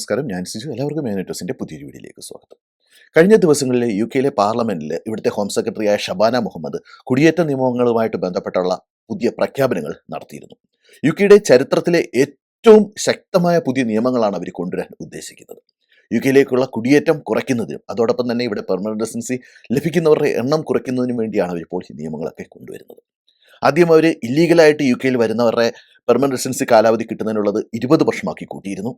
നമസ്കാരം. ഞാൻ സിജു. എല്ലാവർക്കും മേനറ്റോസിന്റെ പുതിയൊരു വീഡിയോയിലേക്ക് സ്വാഗതം. കഴിഞ്ഞ ദിവസങ്ങളിൽ യു കെയിലെ പാർലമെന്റിൽ ഇവിടുത്തെ ഹോം സെക്രട്ടറിയായ ഷബാന മുഹമ്മദ് കുടിയേറ്റ നിയമങ്ങളുമായിട്ട് ബന്ധപ്പെട്ടുള്ള പുതിയ പ്രഖ്യാപനങ്ങൾ നടത്തിയിരുന്നു. യു കെയുടെ ചരിത്രത്തിലെ ഏറ്റവും ശക്തമായ പുതിയ നിയമങ്ങളാണ് അവർ കൊണ്ടുവരാൻ ഉദ്ദേശിക്കുന്നത്. യു കെയിലേക്കുള്ള കുടിയേറ്റം കുറയ്ക്കുന്നതിനും അതോടൊപ്പം തന്നെ ഇവിടെ പെർമനന്റ് റെസിഡൻസി ലഭിക്കുന്നവരുടെ എണ്ണം കുറയ്ക്കുന്നതിനും വേണ്ടിയാണ് അവർ ഇപ്പോൾ ഈ നിയമങ്ങളൊക്കെ കൊണ്ടുവരുന്നത്. ആദ്യം അവർ ഇല്ലീഗലായിട്ട് യു കെയിൽ വരുന്നവരുടെ പെർമനന്റ് റെസിഡൻസി കാലാവധി കിട്ടുന്നതിനുള്ളത് ഇരുപത് വർഷമാക്കി കൂട്ടിയിരുന്നു.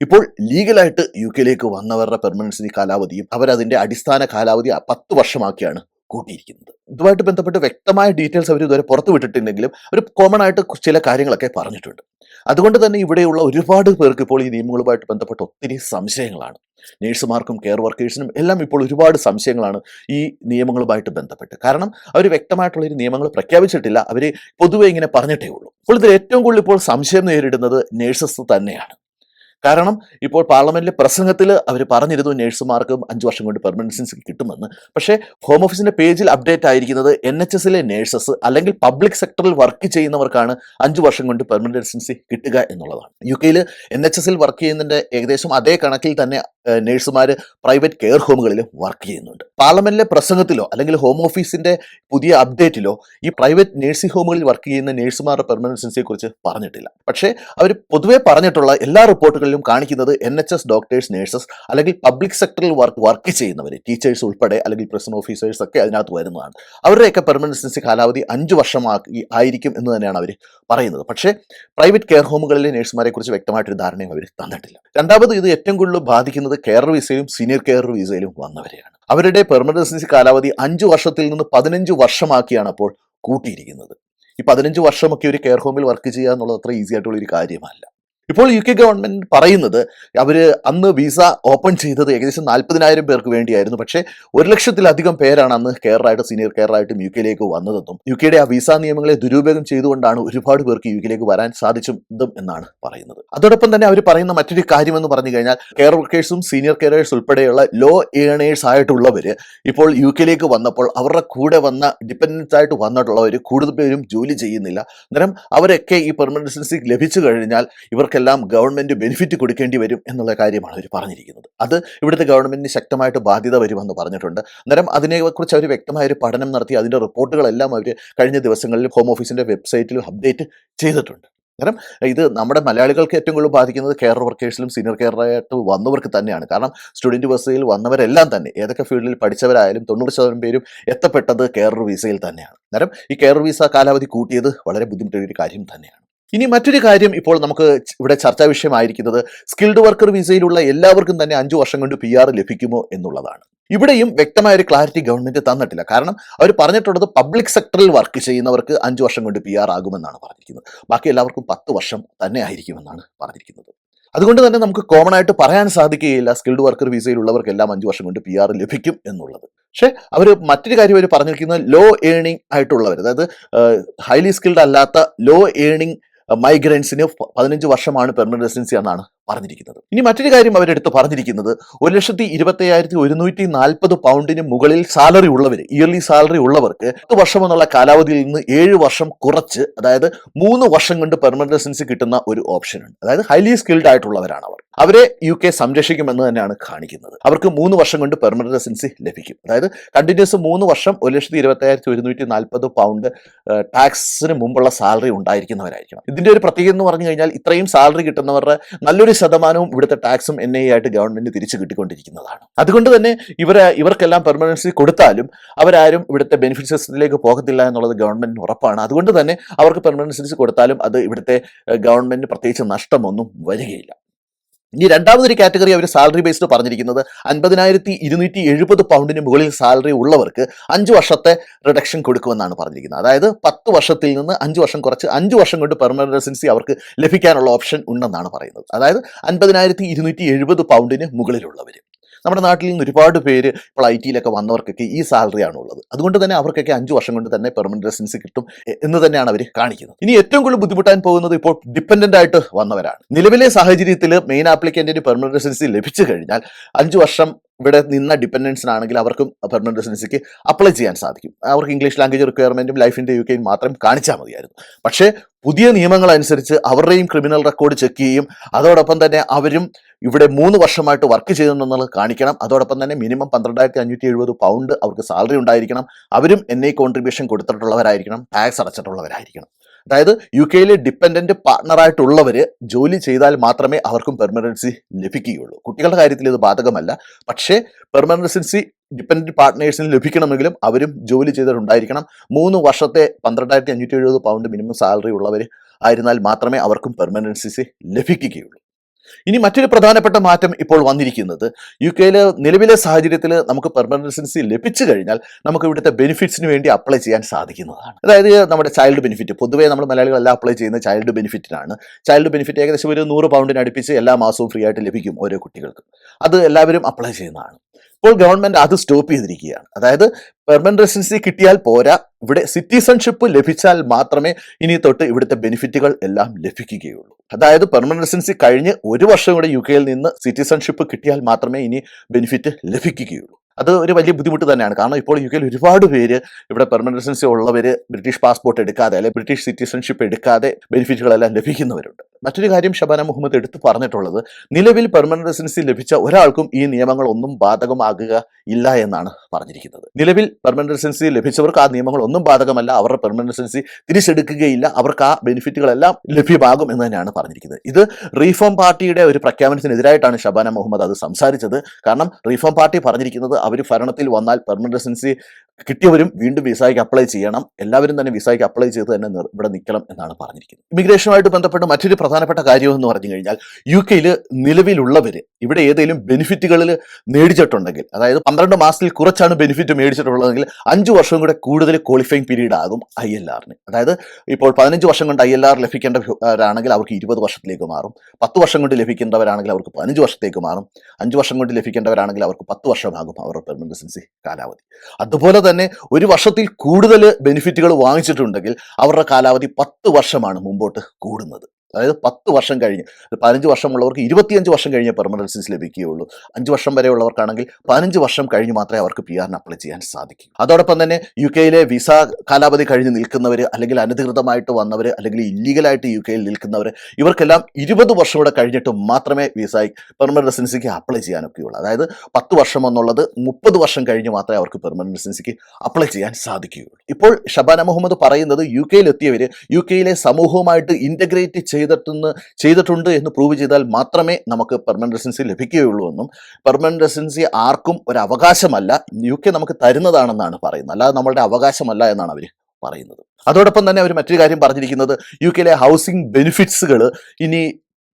ഇപ്പോൾ ലീഗലായിട്ട് യു കെയിലേക്ക് വന്നവരുടെ പെർമനൻസി കാലാവധിയും അവരതിന്റെ അടിസ്ഥാന കാലാവധി പത്ത് വർഷമാക്കിയാണ് കൂട്ടിയിരിക്കുന്നത്. ഇതുമായിട്ട് ബന്ധപ്പെട്ട് വ്യക്തമായ ഡീറ്റെയിൽസ് അവർ ഇതുവരെ പുറത്തു വിട്ടിട്ടുണ്ടെങ്കിലും അവർ കോമൺ ആയിട്ട് ചില കാര്യങ്ങളൊക്കെ പറഞ്ഞിട്ടുണ്ട്. അതുകൊണ്ട് തന്നെ ഇവിടെയുള്ള ഒരുപാട് പേർക്ക് ഇപ്പോൾ ഈ നിയമങ്ങളുമായിട്ട് ബന്ധപ്പെട്ട് ഒത്തിരി സംശയങ്ങളാണ്. നേഴ്സുമാർക്കും കെയർ വർക്കേഴ്സിനും എല്ലാം ഇപ്പോൾ ഒരുപാട് സംശയങ്ങളാണ് ഈ നിയമങ്ങളുമായിട്ട് ബന്ധപ്പെട്ട്. കാരണം അവർ വ്യക്തമായിട്ടുള്ള ഒരു നിയമങ്ങൾ പ്രഖ്യാപിച്ചിട്ടില്ല അവർ പൊതുവെ ഇങ്ങനെ പറഞ്ഞിട്ടേ ഉള്ളൂ. അപ്പോൾ ഇതിൽ ഏറ്റവും കൂടുതൽ ഇപ്പോൾ സംശയം നേരിടുന്നത് നേഴ്സസ് തന്നെയാണ്. കാരണം ഇപ്പോൾ പാർലമെന്റിലെ പ്രസംഗത്തിൽ അവർ പറഞ്ഞിരുന്നു നേഴ്സുമാർക്കും അഞ്ച് വർഷം കൊണ്ട് പെർമനൻസി കിട്ടുമെന്ന്. പക്ഷേ ഹോം ഓഫീസിന്റെ പേജിൽ അപ്ഡേറ്റ് ആയിരിക്കുന്നത് എൻ എച്ച് എസിലെ നേഴ്സസ് അല്ലെങ്കിൽ പബ്ലിക് സെക്ടറിൽ വർക്ക് ചെയ്യുന്നവർക്കാണ് അഞ്ച് വർഷം കൊണ്ട് പെർമനൻസി കിട്ടുക എന്നുള്ളതാണ്. യു കെയിൽ എൻ എച്ച് എസിൽ വർക്ക് ചെയ്യുന്നതിന്റെ ഏകദേശം അതേ കണക്കിൽ തന്നെ നേഴ്സുമാർ പ്രൈവറ്റ് കെയർ ഹോമുകളിൽ വർക്ക് ചെയ്യുന്നുണ്ട്. പാർലമെന്റിലെ പ്രസംഗത്തിലോ അല്ലെങ്കിൽ ഹോം ഓഫീസിന്റെ പുതിയ അപ്ഡേറ്റിലോ ഈ പ്രൈവറ്റ് നഴ്സിംഗ് ഹോമുകളിൽ വർക്ക് ചെയ്യുന്ന നേഴ്സുമാരുടെ പെർമനൻസിയെ കുറിച്ച് പറഞ്ഞിട്ടില്ല. പക്ഷേ അവർ പൊതുവെ പറഞ്ഞിട്ടുള്ള എല്ലാ റിപ്പോർട്ടുകളിലും കാണിക്കുന്നത് N H S doctors nurses അല്ലെങ്കിൽ പബ്ലിക് സെക്ടറിൽ വർക്ക് വർക്ക് ചെയ്യുന്നവർ ടീച്ചേഴ്സ് ഉൾപ്പെടെ അല്ലെങ്കിൽ പ്രസൻ ഓഫീസേഴ്സ് ഒക്കെ അതിനകത്ത് വരുന്നതാണ്. അവരുടെയൊക്കെ പെർമനൻസി കാലാവധി അഞ്ച് വർഷമാക്കി ആയിരിക്കും എന്ന് തന്നെയാണ് അവർ പറയുന്നത്. പക്ഷേ പ്രൈവറ്റ് കെയർ ഹോമുകളിലെ നേഴ്സുമാരെ കുറിച്ച് വ്യക്തമായിട്ടൊരു ധാരണയും അവർ തന്നിട്ടില്ല. രണ്ടാമത് ഇത് ഏറ്റവും കൂടുതൽ ബാധിക്കുന്നത് കെയർ വിസയും സീനിയർ കെയർ വിസയിലും വന്നവരെയാണ്. അവരുടെ പെർമനൻസി കാലാവധി അഞ്ച് വർഷത്തിൽ നിന്ന് പതിനഞ്ച് വർഷമാക്കിയാണ് അപ്പോൾ കൂട്ടിയിരിക്കുന്നത്. ഈ പതിനഞ്ച് വർഷമൊക്കെ ഒരു കെയർ ഹോമിൽ വർക്ക് ചെയ്യുക എന്നുള്ളത് അത്ര ഈസി ആയിട്ടുള്ള ഒരു കാര്യമല്ല. ഇപ്പോൾ യു കെ ഗവൺമെന്റ് പറയുന്നത് അവർ അന്ന് വിസ ഓപ്പൺ ചെയ്തത് ഏകദേശം നാൽപ്പതിനായിരം പേർക്ക് വേണ്ടിയായിരുന്നു. പക്ഷേ ഒരു ലക്ഷത്തിലധികം പേരാണ് അന്ന് കെയറായിട്ട് സീനിയർ കെയറായിട്ടും യു കെയിലേക്ക് വന്നതെന്നും യു കെയുടെ ആ വിസ നിയമങ്ങളെ ദുരുപയോഗം ചെയ്തുകൊണ്ടാണ് ഒരുപാട് പേർക്ക് യു കെയിലേക്ക് വരാൻ സാധിച്ചതും എന്നാണ് പറയുന്നത്. അതോടൊപ്പം തന്നെ അവർ പറയുന്ന മറ്റൊരു കാര്യമെന്ന് പറഞ്ഞു കഴിഞ്ഞാൽ കെയർ വർക്കേഴ്സും സീനിയർ കെയറേഴ്സ് ഉൾപ്പെടെയുള്ള ലോ ഏണേഴ്സ് ആയിട്ടുള്ളവർ ഇപ്പോൾ യു കെയിലേക്ക് വന്നപ്പോൾ അവരുടെ കൂടെ വന്ന ഡിപ്പെൻഡൻസ് ആയിട്ട് വന്നിട്ടുള്ളവർ കൂടുതൽ പേരും ജോലി ചെയ്യുന്നില്ല. അന്നേരം അവരൊക്കെ ഈ പെർമനൻസി ലഭിച്ചു കഴിഞ്ഞാൽ ഇവർക്കെല്ലാം ഗവൺമെന്റ് ബെനിഫിറ്റ് കൊടുക്കേണ്ടി വരും എന്നുള്ള കാര്യമാണ് അവർ പറഞ്ഞിരിക്കുന്നത്. അത് ഇവിടുത്തെ ഗവൺമെന്റിന് ശക്തമായിട്ട് ബാധ്യത വരുമെന്ന് പറഞ്ഞിട്ടുണ്ട്. അന്നേരം അതിനെക്കുറിച്ച് അവർ വ്യക്തമായ ഒരു പഠനം നടത്തി അതിന്റെ റിപ്പോർട്ടുകളെല്ലാം അവർ കഴിഞ്ഞ ദിവസങ്ങളിൽ ഹോം ഓഫീസിന്റെ വെബ്സൈറ്റിൽ അപ്ഡേറ്റ് ചെയ്തിട്ടുണ്ട്. കാരണം ഇത് നമ്മുടെ മലയാളികൾക്ക് ഏറ്റവും കൂടുതൽ ബാധിക്കുന്നത് കെയർ വർക്കേഴ്സിലും സീനിയർ കെയറായിട്ട് വന്നവർക്ക് തന്നെയാണ്. കാരണം സ്റ്റുഡന്റ് വിസയിൽ വന്നവരെല്ലാം തന്നെ ഏതൊക്കെ ഫീൽഡിൽ പഠിച്ചവരായാലും തൊണ്ണൂറ് ശതമാനം പേരും എത്തപ്പെട്ടത് കെയർ വിസയിൽ തന്നെയാണ്. അന്നേരം ഈ കെയർ വിസ കാലാവധി കൂട്ടിയത് വളരെ ബുദ്ധിമുട്ടുള്ള ഒരു കാര്യം തന്നെയാണ്. ഇനി മറ്റൊരു കാര്യം ഇപ്പോൾ നമുക്ക് ഇവിടെ ചർച്ചാ വിഷയമായിരിക്കുന്നത് സ്കിൽഡ് വർക്കർ വിസയിലുള്ള എല്ലാവർക്കും തന്നെ അഞ്ചു വർഷം കൊണ്ട് പി ആർ ലഭിക്കുമോ എന്നുള്ളതാണ്. ഇവിടെയും വ്യക്തമായ ഒരു ക്ലാരിറ്റി ഗവൺമെന്റ് തന്നിട്ടില്ല. കാരണം അവർ പറഞ്ഞിട്ടുള്ളത് പബ്ലിക് സെക്ടറിൽ വർക്ക് ചെയ്യുന്നവർക്ക് അഞ്ചു വർഷം കൊണ്ട് പി ആർ ആകുമെന്നാണ് പറഞ്ഞിരിക്കുന്നത്. ബാക്കി എല്ലാവർക്കും പത്ത് വർഷം തന്നെ ആയിരിക്കുമെന്നാണ് പറഞ്ഞിരിക്കുന്നത്. അതുകൊണ്ട് തന്നെ നമുക്ക് കോമൺ ആയിട്ട് പറയാൻ സാധിക്കുകയില്ല സ്കിൽഡ് വർക്കർ വിസയിലുള്ളവർക്ക് എല്ലാം അഞ്ചു വർഷം കൊണ്ട് പി ആർ ലഭിക്കും എന്നുള്ളത്. പക്ഷേ അവർ മറ്റൊരു കാര്യം അവർ പറഞ്ഞിരിക്കുന്നത് ലോ ഏണിംഗ് ആയിട്ടുള്ളവർ അതായത് ഹൈലി സ്കിൽഡ് അല്ലാത്ത ലോ ഏണിംഗ് മൈഗ്രൻസിന് പതിനഞ്ച് വർഷമാണ് പെർമനന്റ് റെസിഡൻസി എന്നാണ്. പറഞ്ഞിരിക്കുന്നത്. ഇനി മറ്റൊരു കാര്യം അവരെടുത്ത് പറഞ്ഞിരിക്കുന്നത് ഒരു ലക്ഷത്തി ഇരുപത്തി അയ്യായിരത്തി ഒരുന്നൂറ്റി നാൽപ്പത് പൗണ്ടിന് മുകളിൽ സാലറി ഉള്ളവർ ഇയർലി സാലറി ഉള്ളവർക്ക് പത്ത് വർഷം എന്നുള്ള കാലാവധിയിൽ നിന്ന് ഏഴ് വർഷം കുറച്ച് അതായത് മൂന്ന് വർഷം കൊണ്ട് പെർമനന്റ് റെസിഡൻസി കിട്ടുന്ന ഒരു ഓപ്ഷൻ ഉണ്ട്. അതായത് ഹൈലി സ്കിൽഡ് ആയിട്ടുള്ളവരാണ് അവർ. അവരെ യു കെ സംരക്ഷിക്കുമെന്ന് തന്നെയാണ് കാണിക്കുന്നത്. അവർക്ക് മൂന്ന് വർഷം കൊണ്ട് പെർമനന്റ് റെസിഡൻസി ലഭിക്കും. അതായത് കണ്ടിന്യൂസ് മൂന്ന് വർഷം ഒരു ലക്ഷത്തി ഇരുപത്തി അയ്യായിരത്തി ഒരുന്നൂറ്റി നാൽപ്പത് പൗണ്ട് ടാക്സിന് മുമ്പുള്ള സാലറി ഉണ്ടായിരിക്കുന്നവരായിരിക്കണം. ഇതിന്റെ ഒരു പ്രത്യേകത എന്ന് പറഞ്ഞു കഴിഞ്ഞാൽ ഇത്രയും സാലറി കിട്ടുന്നവരുടെ നല്ലൊരു ശതമാനവും ഇവിടുത്തെ ടാക്സും എൻ ഐ ആയിട്ട് ഗവൺമെന്റ് തിരിച്ചു കിട്ടിക്കൊണ്ടിരിക്കുന്നതാണ്. അതുകൊണ്ട് തന്നെ ഇവരെ ഇവർക്കെല്ലാം പെർമനൻസി കൊടുത്താലും അവരാരും ഇവിടുത്തെ ബെനിഫിറ്റ് സിസ്റ്റത്തിലേക്ക് പോകത്തില്ല എന്നുള്ളത് ഗവൺമെന്റിന് ഉറപ്പാണ്. അതുകൊണ്ട് തന്നെ അവർക്ക് പെർമനൻസി കൊടുത്താലും അത് ഇവിടുത്തെ ഗവൺമെന്റിന് പ്രത്യേകിച്ച് നഷ്ടമൊന്നും വരികയില്ല. ഇനി രണ്ടാമതൊരു കാറ്റഗറി അവർ സാലറി ബേസ്ഡ് പറഞ്ഞിരിക്കുന്നത്. അൻപതിനായിരത്തി ഇരുന്നൂറ്റി എഴുപത് പൗണ്ടിന് മുകളിൽ സാലറി ഉള്ളവർക്ക് അഞ്ച് വർഷത്തെ റിഡക്ഷൻ കൊടുക്കുമെന്നാണ് പറഞ്ഞിരിക്കുന്നത്. അതായത് പത്ത് വർഷത്തിൽ നിന്ന് അഞ്ച് വർഷം കുറച്ച് അഞ്ച് വർഷം കൊണ്ട് പെർമനന്റ് റെസിഡൻസി അവർക്ക് ലഭിക്കാനുള്ള ഓപ്ഷൻ ഉണ്ടെന്നാണ് പറയുന്നത്. അതായത് അൻപതിനായിരത്തി ഇരുന്നൂറ്റി എഴുപത് പൗണ്ടിന് മുകളിലുള്ളവർ നമ്മുടെ നാട്ടിൽ നിന്ന് ഒരുപാട് പേര് ഇപ്പോൾ ഐ ടിയിലൊക്കെ വന്നവർക്കൊക്കെ ഈ സാലറിയാണ് ഉള്ളത് അതുകൊണ്ട് തന്നെ അവർക്കൊക്കെ അഞ്ച് വർഷം കൊണ്ട് തന്നെ പെർമനന്റ് റെസിഡൻസി കിട്ടും. എന്ന് തന്നെയാണ് അവർ കാണിക്കുന്നത്. ഇനി ഏറ്റവും കൂടുതൽ ബുദ്ധിമുട്ടാൻ പോകുന്നത് ഇപ്പോൾ ഡിപ്പെൻഡന്റ് ആയിട്ട് വന്നവരാണ്. നിലവിലെ സാഹചര്യത്തിൽ മെയിൻ ആപ്ലിക്കന്റിന് പെർമനന്റ് റെസിഡൻസി ലഭിച്ചു കഴിഞ്ഞാൽ അഞ്ച് വർഷം ഇവിടെ നിന്ന ഡിപ്പെൻഡൻസിനാണെങ്കിൽ അവർക്കും പെർമനന്റ് റെസിഡൻസിക്ക് അപ്ലൈ ചെയ്യാൻ സാധിക്കും. അവർക്ക് ഇംഗ്ലീഷ് ലാംഗ്വേജ് റിക്വയർമെന്റും ലൈഫ് ഇൻ ദ യു കെയും മാത്രം കാണിച്ചാൽ മതിയായിരുന്നു. പക്ഷേ പുതിയ നിയമങ്ങൾ അനുസരിച്ച് അവരുടെയും ക്രിമിനൽ റെക്കോർഡ് ചെക്ക് ചെയ്യും. അതോടൊപ്പം തന്നെ അവരും ഇവിടെ മൂന്ന് വർഷമായിട്ട് വർക്ക് ചെയ്തിട്ടുണ്ടെന്നുള്ളത് കാണിക്കണം. അതോടൊപ്പം തന്നെ മിനിമം പന്ത്രണ്ടായിരത്തി അഞ്ഞൂറ്റി എഴുപത് പൗണ്ട് അവർക്ക് സാലറി ഉണ്ടായിരിക്കണം. അവരും എൻ ഐ കോൺട്രിബ്യൂഷൻ കൊടുത്തിട്ടുള്ളവരായിരിക്കണം. ടാക്സ് അടച്ചിട്ടുള്ളവരായിരിക്കണം. അതായത് യു കെയിലെ ഡിപ്പെൻഡന്റ് പാർട്ണറായിട്ടുള്ളവർ ജോലി ചെയ്താൽ മാത്രമേ അവർക്കും പെർമനൻസി ലഭിക്കുകയുള്ളൂ. കുട്ടികളുടെ കാര്യത്തിൽ ഇത് ബാധകമല്ല. പക്ഷേ പെർമനൻസി ഡിപ്പെൻഡന്റ് പാർട്ട്നേഴ്സിന് ലഭിക്കണമെങ്കിലും അവരും ജോലി ചെയ്തിട്ടുണ്ടായിരിക്കണം. മൂന്ന് വർഷത്തെ പന്ത്രണ്ടായിരത്തി അഞ്ഞൂറ്റി എഴുപത് പൗണ്ട് മിനിമം സാലറി ഉള്ളവർ ആയിരുന്നാൽ മാത്രമേ അവർക്കും പെർമനൻസി ലഭിക്കുകയുള്ളൂ. ഇനി മറ്റൊരു പ്രധാനപ്പെട്ട മാറ്റം ഇപ്പോൾ വന്നിരിക്കുന്നത് യു കെയിലെ നിലവിലെ സാഹചര്യത്തിൽ നമുക്ക് പെർമനന്റ് റെസിഡൻസി ലഭിച്ചു കഴിഞ്ഞാൽ നമുക്ക് ഇവിടുത്തെ ബെനിഫിറ്റ്സിന് വേണ്ടി അപ്ലൈ ചെയ്യാൻ സാധിക്കുന്നതാണ്. അതായത് നമ്മുടെ ചൈൽഡ് ബെനിഫിറ്റ് പൊതുവേ നമ്മൾ മലയാളികളെല്ലാം അപ്ലൈ ചെയ്യുന്ന ചൈൽഡ് ബെനിഫിറ്റിനാണ് ചൈൽഡ് ബെനിഫിറ്റ് ഏകദേശം ഒരു നൂറ് പൗണ്ടിന് അടുപ്പിച്ച് എല്ലാ മാസവും ഫ്രീ ആയിട്ട് ലഭിക്കും ഓരോ കുട്ടികൾക്കും. അത് എല്ലാവരും അപ്ലൈ ചെയ്യുന്നതാണ്. ഇപ്പോൾ ഗവൺമെന്റ് അത് സ്റ്റോപ്പ് ചെയ്തിരിക്കുകയാണ്. അതായത് പെർമനന്റ് റെസിഡൻസി കിട്ടിയാൽ പോരാ. ഇവിടെ സിറ്റിസൺഷിപ്പ് ലഭിച്ചാൽ മാത്രമേ ഇനി തൊട്ട് ഇവിടുത്തെ ബെനിഫിറ്റുകൾ എല്ലാം ലഭിക്കുകയുള്ളൂ. അതായത് പെർമനന്റ് റെസിഡൻസി കഴിഞ്ഞ് ഒരു വർഷം കൂടെ യു കെയിൽ നിന്ന് സിറ്റിസൺഷിപ്പ് കിട്ടിയാൽ മാത്രമേ ഇനി ബെനിഫിറ്റ് ലഭിക്കുകയുള്ളൂ. അത് ഒരു വലിയ ബുദ്ധിമുട്ട് തന്നെയാണ്. കാരണം ഇപ്പോൾ യു കെയിൽ ഒരുപാട് പേര് ഇവിടെ പെർമനന്റ് റെസിഡൻസി ഉള്ളവർ ബ്രിട്ടീഷ് പാസ്പോർട്ട് എടുക്കാതെ അല്ലെങ്കിൽ ബ്രിട്ടീഷ് സിറ്റിസൺഷിപ്പ് എടുക്കാതെ ബെനിഫിറ്റുകളെല്ലാം ലഭിക്കുന്നവരുണ്ട്. മറ്റൊരു കാര്യം ഷബാന മുഹമ്മദ് എടുത്തു പറഞ്ഞിട്ടുള്ളത് നിലവിൽ പെർമനന്റ് റെസിഡൻസി ലഭിച്ച ഒരാൾക്കും ഈ നിയമങ്ങൾ ഒന്നും ബാധകമാകുക ഇല്ല എന്നാണ് പറഞ്ഞിരിക്കുന്നത്. നിലവിൽ പെർമനന്റ് റെസിഡൻസി ലഭിച്ചവർക്ക് ആ നിയമങ്ങൾ ഒന്നും ബാധകമല്ല അവരുടെ പെർമനന്റ് റെസിഡൻസി തിരിച്ചെടുക്കുകയില്ല അവർക്ക് ആ ബെനിഫിറ്റുകളെല്ലാം ലഭ്യമാകും എന്ന് തന്നെയാണ് പറഞ്ഞിരിക്കുന്നത്. ഇത് റീഫോം പാർട്ടിയുടെ ഒരു പ്രഖ്യാപനത്തിനെതിരായിട്ടാണ് ഷബാന മുഹമ്മദ് അത് സംസാരിച്ചത്. കാരണം റീഫോം പാർട്ടി പറഞ്ഞിരിക്കുന്നത് അവർ ഭരണത്തിൽ വന്നാൽ പെർമനന്റ് റെസിഡൻസി കിട്ടിയവരും വീണ്ടും വിസയ്ക്ക് അപ്ലൈ ചെയ്യണം. എല്ലാവരും തന്നെ വിസയ്ക്ക് അപ്ലൈ ചെയ്ത് തന്നെ ഇവിടെ നിൽക്കണം എന്നാണ് പറഞ്ഞിരിക്കുന്നത്. ഇമിഗ്രേഷനുമായിട്ട് ബന്ധപ്പെട്ട മറ്റൊരു പ്രധാനപ്പെട്ട കാര്യം എന്ന് പറഞ്ഞു കഴിഞ്ഞാൽ യു കെയിൽ നിലവിലുള്ളവർ ഇവിടെ ഏതെങ്കിലും ബെനിഫിറ്റുകളിൽ മേടിച്ചിട്ടുണ്ടെങ്കിൽ അതായത് പന്ത്രണ്ട് മാസത്തിൽ കുറച്ചാണ് ബെനിഫിറ്റ് മേടിച്ചിട്ടുള്ളതെങ്കിൽ അഞ്ച് വർഷം കൂടെ കൂടുതൽ ക്വാളിഫൈങ് പീരീഡ് ആകും ഐ എൽ ആറിന് അതായത് ഇപ്പോൾ പതിനഞ്ച് വർഷം കൊണ്ട് ഐ എൽ ആർ ലഭിക്കേണ്ടവരാണെങ്കിൽ അവർക്ക് ഇരുപത് വർഷത്തിലേക്ക് മാറും. പത്ത് വർഷം കൊണ്ട് ലഭിക്കേണ്ടവരാണെങ്കിൽ അവർക്ക് പതിനഞ്ച് വർഷത്തേക്ക് മാറും. അഞ്ച് വർഷം കൊണ്ട് ലഭിക്കേണ്ടവരാണെങ്കിൽ അവർക്ക് പത്ത് വർഷമാകും അവരുടെ പെർമനന്റ് റെസിഡൻസി കാലാവധി. അതുപോലെ തന്നെ ഒരു വർഷത്തിൽ കൂടുതൽ ബെനിഫിറ്റുകൾ വാങ്ങിച്ചിട്ടുണ്ടെങ്കിൽ അവരുടെ കാലാവധി പത്ത് വർഷമാണ് മുമ്പോട്ട് കൂടുന്നത്. അതായത് പത്ത് വർഷം കഴിഞ്ഞ് പതിനഞ്ച് വർഷമുള്ളവർക്ക് ഇരുപത്തിയഞ്ച് വർഷം കഴിഞ്ഞ് പെർമനന്റ് റെസിഡൻസ് ലഭിക്കുകയുള്ളൂ. അഞ്ച് വർഷം വരെ ഉള്ളവർക്കാണെങ്കിൽ പതിനഞ്ച് വർഷം കഴിഞ്ഞ് മാത്രമേ അവർക്ക് പി ആറിന് അപ്ലൈ ചെയ്യാൻ സാധിക്കൂ. അതോടൊപ്പം തന്നെ യു കെയിലെ വിസ കാലാവധി കഴിഞ്ഞ് നിൽക്കുന്നവർ അല്ലെങ്കിൽ അനധികൃതമായിട്ട് വന്നവർ അല്ലെങ്കിൽ ഇല്ലീഗലായിട്ട് യു കെയിൽ നിൽക്കുന്നവർ ഇവർക്കെല്ലാം ഇരുപത് വർഷം കൂടെ കഴിഞ്ഞിട്ട് മാത്രമേ വിസ പെർമനൻ റെസിഡൻസിക്ക് അപ്ലൈ ചെയ്യാനൊക്കെയുള്ളൂ. അതായത് പത്ത് വർഷം എന്നുള്ളത് മുപ്പത് വർഷം കഴിഞ്ഞ് മാത്രമേ അവർക്ക് പെർമനൻ റെസിഡൻസിക്ക് അപ്ലൈ ചെയ്യാൻ സാധിക്കുകയുള്ളൂ. ഇപ്പോൾ ഷബാന മുഹമ്മദ് പറയുന്നത് യു കെയിൽ എത്തിയവർ യു കെയിലെ സമൂഹവുമായിട്ട് ഇന്റഗ്രേറ്റ് ചെയ്തിട്ടെന്ന് ചെയ്തിട്ടുണ്ട് എന്ന് പ്രൂവ് ചെയ്താൽ മാത്രമേ നമുക്ക് പെർമനന്റ് റെസിഡൻസി ലഭിക്കുകയുള്ളൂ എന്നും. പെർമനന്റ് റെസിഡൻസി ആർക്കും ഒരു അവകാശമല്ല. യു കെ നമുക്ക് തരുന്നതാണെന്നാണ് പറയുന്നത്. അല്ലാതെ നമ്മളുടെ അവകാശമല്ല എന്നാണ് അവർ പറയുന്നത്. അതോടൊപ്പം തന്നെ അവർ മറ്റൊരു കാര്യം പറഞ്ഞിരിക്കുന്നത്. യു കെയിലെ ഹൗസിംഗ് ബെനിഫിറ്റ്സുകൾ ഇനി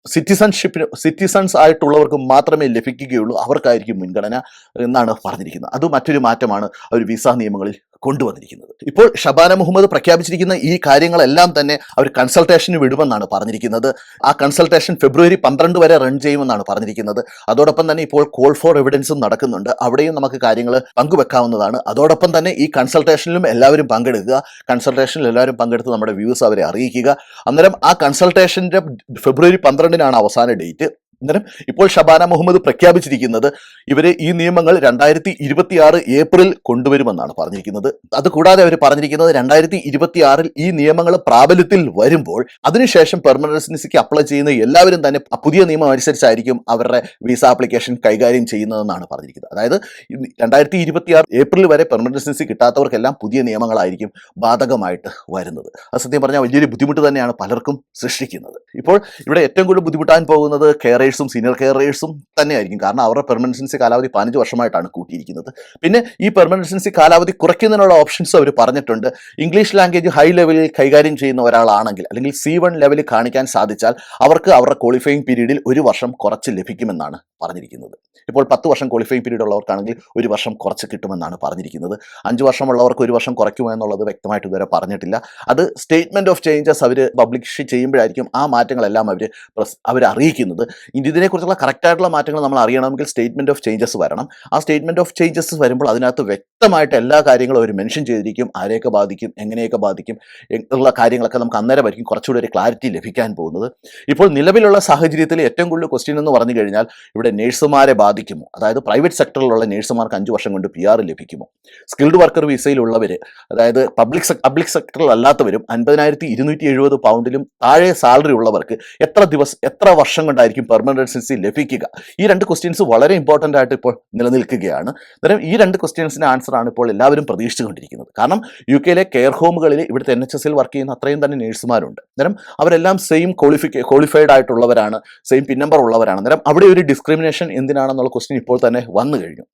സിറ്റിസൺഷിപ്പിന് സിറ്റിസൺസ് ആയിട്ടുള്ളവർക്ക് മാത്രമേ ലഭിക്കുകയുള്ളൂ. അവർക്കായിരിക്കും മുൻഗണന എന്നാണ് പറഞ്ഞിരിക്കുന്നത്. അത് മറ്റൊരു മാറ്റമാണ്. അവർ വിസ നിയമങ്ങളിൽ കൊണ്ടുവന്നിരിക്കുന്നത്. ഇപ്പോൾ ഷബാന മുഹമ്മദ് പ്രഖ്യാപിച്ചിരിക്കുന്ന ഈ കാര്യങ്ങളെല്ലാം തന്നെ അവർ കൺസൾട്ടേഷന് വിടുമെന്നാണ് പറഞ്ഞിരിക്കുന്നത്. ആ കൺസൾട്ടേഷൻ ഫെബ്രുവരി പന്ത്രണ്ട് വരെ റൺ ചെയ്യുമെന്നാണ് പറഞ്ഞിരിക്കുന്നത്. അതോടൊപ്പം തന്നെ ഇപ്പോൾ കോൾ ഫോർ എവിഡൻസും നടക്കുന്നുണ്ട്. അവിടെയും നമുക്ക് കാര്യങ്ങൾ പങ്കുവെക്കാവുന്നതാണ്. അതോടൊപ്പം തന്നെ ഈ കൺസൾട്ടേഷനിലും എല്ലാവരും പങ്കെടുക്കുക. കൺസൾട്ടേഷനിൽ എല്ലാവരും പങ്കെടുത്ത് നമ്മുടെ വ്യൂസ് അവരെ അറിയിക്കുക. അന്നേരം ആ കൺസൾട്ടേഷന്റെ ഫെബ്രുവരി പന്ത്രണ്ടിനാണ് അവസാന ഡേറ്റ് അന്നേരം ഇപ്പോൾ ഷബാന മുഹമ്മദ് പ്രഖ്യാപിച്ചിരിക്കുന്നത് ഇവർ ഈ നിയമങ്ങൾ രണ്ടായിരത്തി ഇരുപത്തി ആറ് ഏപ്രിൽ കൊണ്ടുവരുമെന്നാണ് പറഞ്ഞിരിക്കുന്നത്. അത് കൂടാതെ അവർ പറഞ്ഞിരിക്കുന്നത് രണ്ടായിരത്തി ഇരുപത്തി ആറിൽ ഈ നിയമങ്ങൾ പ്രാബല്യത്തിൽ വരുമ്പോൾ അതിനുശേഷം പെർമനന്റ് റെസിഡൻസിക്ക് അപ്ലൈ ചെയ്യുന്ന എല്ലാവരും തന്നെ പുതിയ നിയമം അനുസരിച്ചായിരിക്കും അവരുടെ വിസ ആപ്ലിക്കേഷൻ കൈകാര്യം ചെയ്യുന്നതെന്നാണ് പറഞ്ഞിരിക്കുന്നത്. അതായത് രണ്ടായിരത്തി ഇരുപത്തി ആറ് ഏപ്രിൽ വരെ പെർമനന്റ് റെസിഡൻസി കിട്ടാത്തവർക്കെല്ലാം പുതിയ നിയമങ്ങളായിരിക്കും ബാധകമായിട്ട് വരുന്നത്. അത് സത്യം പറഞ്ഞാൽ വലിയൊരു ബുദ്ധിമുട്ട് തന്നെയാണ് പലർക്കും സൃഷ്ടിക്കുന്നത്. ഇപ്പോൾ ഇവിടെ ഏറ്റവും കൂടുതൽ ബുദ്ധിമുട്ടാൻ പോകുന്നത് കെയറേഴ്സും സീനിയർ കെയറേഴ്സും തന്നെയായിരിക്കും. കാരണം അവരുടെ പെർമനൻസൻസി കാലാവധി പതിനഞ്ച് വർഷമായിട്ടാണ് കൂട്ടിയിരിക്കുന്നത്. പിന്നെ ഈ പെർമനൻസൻസി കാലാവധി കുറയ്ക്കുന്നതിനുള്ള ഓപ്ഷൻസ് അവർ പറഞ്ഞിട്ടുണ്ട്. ഇംഗ്ലീഷ് ലാംഗ്വേജ് ഹൈ ലെവലിൽ കൈകാര്യം ചെയ്യുന്ന ഒരാളാണെങ്കിൽ അല്ലെങ്കിൽ സി വൺ ലെവലിൽ കാണിക്കാൻ സാധിച്ചാൽ അവർക്ക് അവരുടെ ക്വാളിഫയിങ് പീരീഡിൽ ഒരു വർഷം കുറച്ച് ലഭിക്കുമെന്നാണ് പറഞ്ഞിരിക്കുന്നത്. ഇപ്പോൾ പത്ത് വർഷം ക്വാളിഫയിങ് പീരീഡ് ഉള്ളവർക്കാണെങ്കിൽ ഒരു വർഷം കുറച്ച് കിട്ടുമെന്നാണ് പറഞ്ഞിരിക്കുന്നത്. അഞ്ച് വർഷമുള്ളവർക്ക് ഒരു വർഷം കുറയ്ക്കുമോ എന്നുള്ളത് വ്യക്തമായിട്ട് ഇതുവരെ പറഞ്ഞിട്ടില്ല. അത് സ്റ്റേറ്റ്മെന്റ് ഓഫ് ചേഞ്ചസ് അവർ പബ്ലിഷ് ചെയ്യുമ്പോഴായിരിക്കും ആ മാറ്റങ്ങളെല്ലാം അവർ അവർ അറിയിക്കുന്നത് ഇതിനെക്കുറിച്ചുള്ള കറക്റ്റായിട്ടുള്ള മാറ്റങ്ങൾ നമ്മൾ അറിയണമെങ്കിൽ സ്റ്റേറ്റ്മെന്റ് ഓഫ് ചേഞ്ചസ് വരണം. ആ സ്റ്റേറ്റ്മെന്റ് ഓഫ് ചേഞ്ചസ് വരുമ്പോൾ അതിനകത്ത് വ്യക്തമായിട്ട് എല്ലാ കാര്യങ്ങളും അവർ മെൻഷൻ ചെയ്തിരിക്കും. ആരെയൊക്കെ ബാധിക്കും എങ്ങനെയൊക്കെ ബാധിക്കും എന്നുള്ള കാര്യങ്ങളൊക്കെ നമുക്ക് അന്നേരമായിരിക്കും കുറച്ചുകൂടി ഒരു ക്ലാരിറ്റി ലഭിക്കാൻ പോകുന്നത്. ഇപ്പോൾ നിലവിലുള്ള സാഹചര്യത്തിൽ ഏറ്റവും കൂടുതൽ ക്വസ്റ്റ്യൻ എന്ന് പറഞ്ഞു കഴിഞ്ഞാൽ ഇവിടെ നേഴ്സുമാരെ ബാധിക്കുമോ? അതായത് പ്രൈവറ്റ് സെക്ടറിലുള്ള നേഴ്സുമാർക്ക് അഞ്ച് വർഷം കൊണ്ട് പി ആർ ലഭിക്കുമോ? സ്കിൽഡ് വർക്കർ വിസയിലുള്ളവർ അതായത് പബ്ലിക് പബ്ലിക് സെക്ടറിലല്ലാത്തവരും അൻപതിനായിരത്തി ഇരുന്നൂറ്റി എഴുപത് പൗണ്ടിലും താഴെ സാലറി ഉള്ളവർക്ക് എത്ര ദിവസം എത്ര വർഷം കൊണ്ടായിരിക്കും പെർമനന്റ് റെസിഡൻസി ലഭിക്കുക. ഈ രണ്ട് ക്വസ്റ്റ്യൻസ് വളരെ ഇമ്പോർട്ടന്റ് ആയിട്ട് ഇപ്പോൾ നിലനിൽക്കുകയാണ്. അന്നേരം ഈ രണ്ട് ക്വസ്റ്റ്യൻസിന് ആൻസർ ആണ് ഇപ്പോൾ എല്ലാവരും പ്രതീക്ഷിച്ചുകൊണ്ടിരിക്കുന്നത്. കാരണം യു കെയിലെ കെയർ ഹോമുകളിൽ ഇവിടുത്തെ എൻ എച്ച് എസിൽ വർക്ക് ചെയ്യുന്ന അത്രയും തന്നെ നേഴ്സുമാരുണ്ട് അന്നേരം അവരെല്ലാം സെയിം ക്വാളിഫിക്ക ക്വാളിഫൈഡ് ആയിട്ടുള്ളവരാണ് സെയിം പിൻ നമ്പർ ഉള്ളവരാണ്. അന്നേരം അവിടെ ഒരു ഡിസ്ക്രിമിനേഷൻ എന്തിനാണെന്നുള്ള ക്വസ്റ്റ്യൻ ഇപ്പോൾ തന്നെ വന്നു കഴിഞ്ഞു.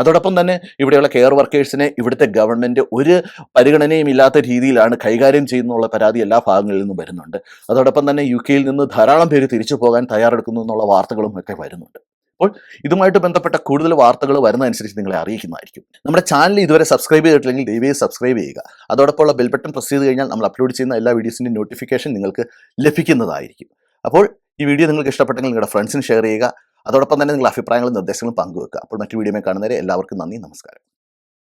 അതോടൊപ്പം തന്നെ ഇവിടെയുള്ള കെയർ വർക്കേഴ്സിനെ ഇവിടുത്തെ ഗവൺമെന്റ് ഒരു പരിഗണനയും ഇല്ലാത്ത രീതിയിലാണ് കൈകാര്യം ചെയ്യുന്നുള്ള പരാതി എല്ലാ ഭാഗങ്ങളിൽ നിന്നും വരുന്നുണ്ട്. അതോടൊപ്പം തന്നെ യു കെയിൽ നിന്ന് ധാരാളം പേര് തിരിച്ചു പോകാൻ തയ്യാറെടുക്കുന്നു എന്നുള്ള വാർത്തകളും ഒക്കെ വരുന്നുണ്ട്. അപ്പോൾ ഇതുമായിട്ട് ബന്ധപ്പെട്ട കൂടുതൽ വാർത്തകൾ വരുന്നതനുസരിച്ച് നിങ്ങളെ അറിയിക്കുന്നതായിരിക്കും. നമ്മുടെ ചാനൽ ഇതുവരെ സബ്സ്ക്രൈബ് ചെയ്തിട്ടില്ലെങ്കിൽ ദയവായി സബ്സ്ക്രൈബ് ചെയ്യുക. അതോടൊപ്പമുള്ള ഉള്ള ബട്ടൺ പ്രസ് ചെയ്ത് കഴിഞ്ഞാൽ നമ്മൾ അപ്ലോഡ് ചെയ്യുന്ന എല്ലാ വീഡിയോസിന്റെ നോട്ടിഫിക്കേഷൻ നിങ്ങൾക്ക് ലഭിക്കുന്നതായിരിക്കും. അപ്പോൾ ഈ വീഡിയോ നിങ്ങൾക്ക് ഇഷ്ടപ്പെട്ടെങ്കിൽ നിങ്ങളുടെ ഫ്രണ്ട്സിന് ഷെയർ ചെയ്യുക. അതോടൊപ്പം തന്നെ നിങ്ങൾ അഭിപ്രായങ്ങളും നിർദ്ദേശങ്ങളും പങ്കുവെക്കുക. അപ്പോൾ മറ്റു വീഡിയോ കാണുന്നവരെ എല്ലാവർക്കും നന്ദി നമസ്കാരം.